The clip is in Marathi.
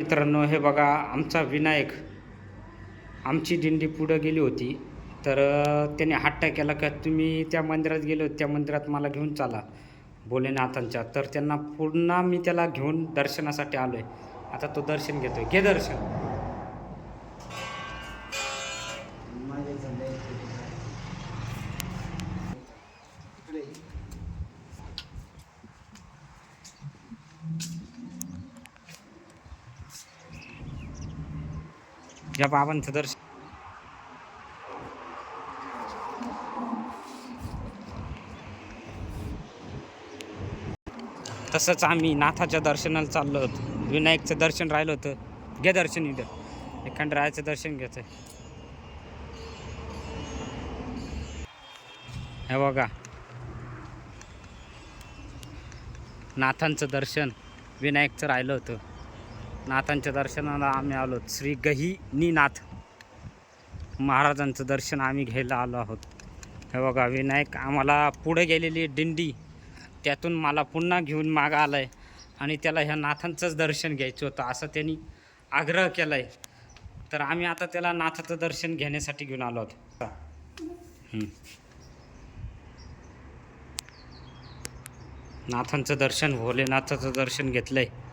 मित्रांनो हे बघा आमचा विनायक आमची दिंडी पुढं गेली होती. तर त्याने हट्टा केला का तुम्ही त्या मंदिरात गेलो त्या मंदिरात मला घेऊन चाला भोलेनाथांच्या. तर त्यांना पुन्हा मी त्याला घेऊन दर्शनासाठी आलो आहे आता तो दर्शन घेतोय. घे दर्शन. या बाबांचं दर्शन. तसंच आम्ही नाथाच्या दर्शनाला चाललो होतो. विनायकचं दर्शन राहिलं होतं. घे दर्शन इथं. एखाद्या रायाचं दर्शन घ्यायचं हे बघा. नाथांचं दर्शन विनायकचं राहिलं होतं. नाथांच्या दर्शनाला आम्ही आलो. श्री गहिनीनाथ महाराजांचं दर्शन आम्ही घ्यायला आलो आहोत. हे बघा विनायक आम्हाला पुढे गेलेली दिंडी त्यातून मला पुन्हा घेऊन मागं आलं आहे आणि त्याला ह्या नाथांचंच दर्शन घ्यायचं होतं असं त्यांनी आग्रह केला आहे तर आम्ही आता त्याला नाथाचं दर्शन घेण्यासाठी घेऊन आलो आहोत. नाथांचं दर्शन भोलेनाथाचं दर्शन घेतलं आहे